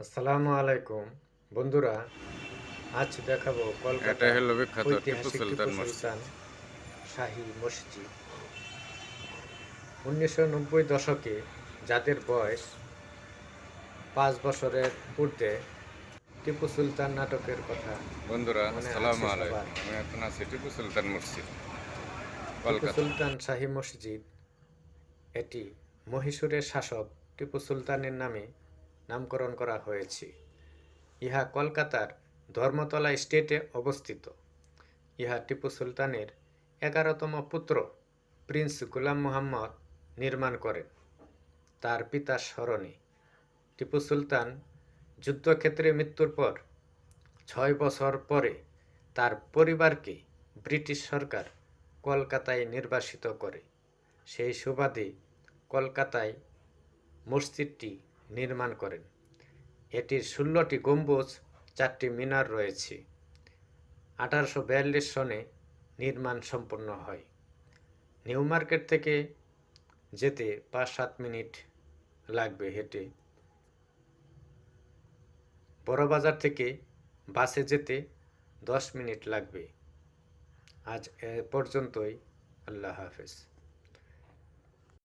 আসসালামু আলাইকুম। বন্ধুরা আজ দেখাবো কলকাতা হলো বিখ্যাত টিপু সুলতান মসজিদ। শাহী মসজিদ। উনিশশো নব্বই দশকে যাদের বয়স পাঁচ বছরের ঊর্ধ্বে টিপু সুলতান নাটকের কথা বন্ধুরা আসসালামু আলাইকুম। আমি এখন আছি টিপু সুলতান মসজিদ টিপু সুলতান শাহী মসজিদ এটি মহীশূরের শাসক টিপু সুলতানের নামে নামকরণ করা হয়েছে। ইহা কলকাতার ধর্মতলা স্টেটে অবস্থিত। ইহা টিপু সুলতানের এগারোতম পুত্র প্রিন্স গুলাম মোহাম্মদ নির্মাণ করেন। তার পিতার স্মরণে টিপু সুলতান যুদ্ধক্ষেত্রে মৃত্যুর পর ছয় বছর পরে তার পরিবারকে ব্রিটিশ সরকার কলকাতায় নির্বাসিত করে। সেই সুবাদে কলকাতায় মসজিদটি নির্মাণ করেন। এটির ষোলোটি গম্বুজ, চারটি মিনার রয়েছে। আঠারোশো বিয়াল্লিশ সনে নির্মাণ সম্পন্ন হয়। নিউ মার্কেট থেকে যেতে পাঁচ সাত মিনিট লাগবে হেঁটে। বড়বাজার থেকে বাসে যেতে দশ মিনিট লাগবে। আজ এ পর্যন্তই। আল্লাহ হাফেজ।